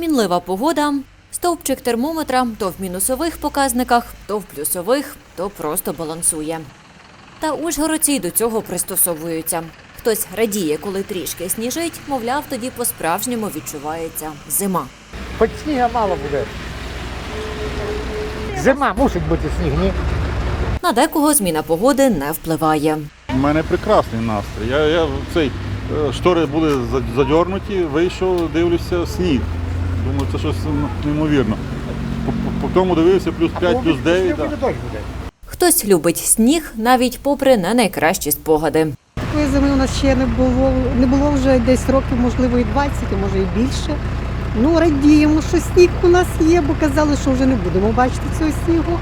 Мінлива погода. Стовпчик термометра то в мінусових показниках, то в плюсових, то просто балансує. Та ужгородці й до цього пристосовуються. Хтось радіє, коли трішки сніжить, мовляв, тоді по-справжньому відчувається зима. Хоч сніга мало буде. Зима мусить бути сніг, ні? На декого зміна погоди не впливає. У мене прекрасний настрій. Я, я цей е, штори були за- задьорнуті, вийшов, дивлюся, сніг. Думаю, це щось неймовірно. По, тому дивився плюс 5, плюс 9. Сніг да. буде, дощ буде. Хтось любить сніг навіть попри не найкращі спогади. Такої зими у нас ще не було, не було вже десь років, можливо, і 20, а може і більше. Ну, радіємо, що сніг у нас є, бо казали, що вже не будемо бачити цього снігу.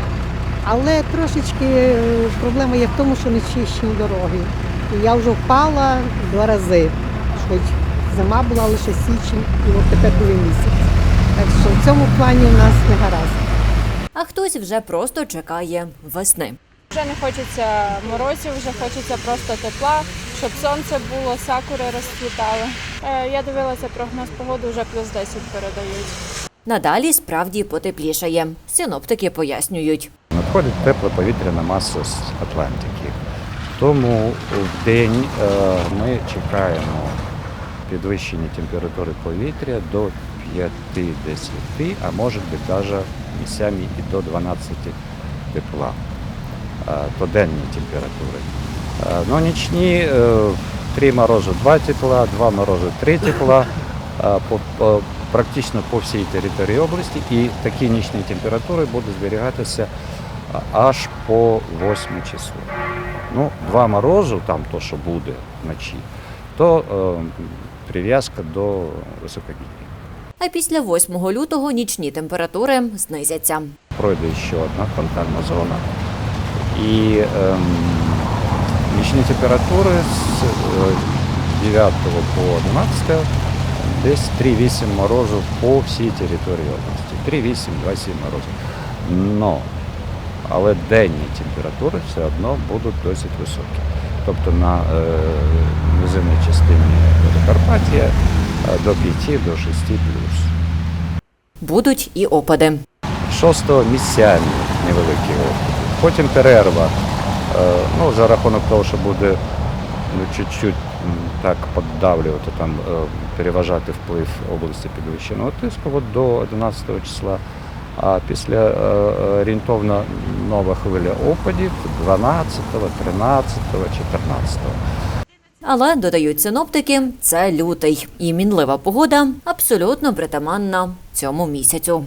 Але трошечки е, проблема є в тому, що не чищені дороги. І я вже впала два рази. Хоч зима була лише січень, і от тепер другий місяць. Так що в цьому плані у нас не гаразд. А хтось вже просто чекає весни. Вже не хочеться морозів, вже хочеться просто тепла, щоб сонце було, сакури розцвітали. Е, Я дивилася прогноз погоди, вже плюс 10 передають. Надалі справді потеплішає. Синоптики пояснюють. Надходить тепла повітряна маса з Атлантики. Тому в день е, ми чекаємо підвищення температури повітря до 5-10, а може бути навіть місцями і до 12 тепла. Е, То денні температури. Ну, нічні е, 3 морозу 2 тепла, 2 морозу 3 тепла. По, практично по всій території області. І такі нічні температури будуть зберігатися аж по 8 числу. Ну, два морозу, там то, що буде вночі, то е, прив'язка до високогір'я. А після 8 лютого нічні температури знизяться. Пройде ще одна фонтанна зона. І ем, нічні температури з е, 9 по 11 десь 3-8 морозу по всій території області. 3-8, 2-7 морозу. Но, але денні температури все одно будуть досить високі. Тобто на е, низинній частині Закарпаття е, до 5 до 6 плюс. Будуть і опади. 6 місцями невеликі опади. Потім перерва. Е, Ну, за рахунок того, що буде ну, чуть-чуть так поддавлювати, там, переважати вплив області підвищеного тиску от до 11 числа. А після е, е, орієнтовно нова хвиля опадів 12, 13, 14. Але додають синоптики, це лютий, і мінлива погода абсолютно притаманна цьому місяцю.